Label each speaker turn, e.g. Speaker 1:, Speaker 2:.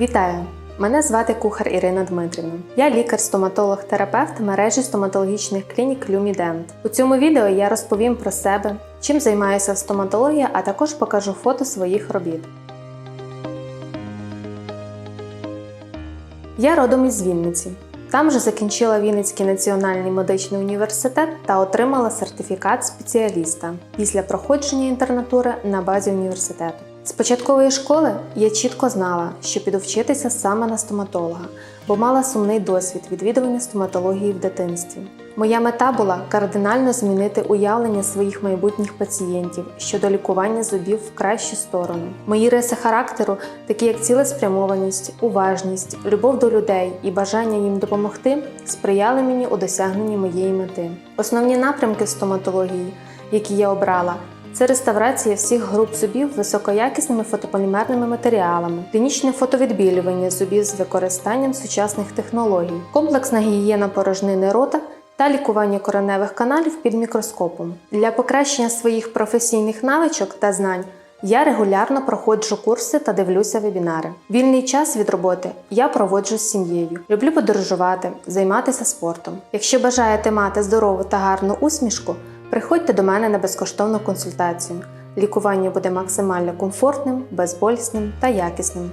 Speaker 1: Вітаю! Мене звати кухар Ірина Дмитрівна. Я лікар-стоматолог-терапевт мережі стоматологічних клінік Люмідент. У цьому відео я розповім про себе, чим займаюся в стоматології, а також покажу фото своїх робіт. Я родом із Вінниці. Там же закінчила Вінницький національний медичний університет та отримала сертифікат спеціаліста після проходження інтернатури на базі університету. Початкової школи я чітко знала, що піду вчитися саме на стоматолога, бо мала сумний досвід відвідування стоматології в дитинстві. Моя мета була кардинально змінити уявлення своїх майбутніх пацієнтів щодо лікування зубів в кращу сторону. Мої риси характеру, такі як цілеспрямованість, уважність, любов до людей і бажання їм допомогти, сприяли мені у досягненні моєї мети. Основні напрямки стоматології, які я обрала, це реставрація всіх груп зубів високоякісними фотополімерними матеріалами, клінічне фотовідбілювання зубів з використанням сучасних технологій, комплексна гігієна порожнини рота та лікування кореневих каналів під мікроскопом. Для покращення своїх професійних навичок та знань я регулярно проходжу курси та дивлюся вебінари. Вільний час від роботи я проводжу з сім'єю. Люблю подорожувати, займатися спортом. Якщо бажаєте мати здорову та гарну усмішку, приходьте до мене на безкоштовну консультацію. Лікування буде максимально комфортним, безболісним та якісним.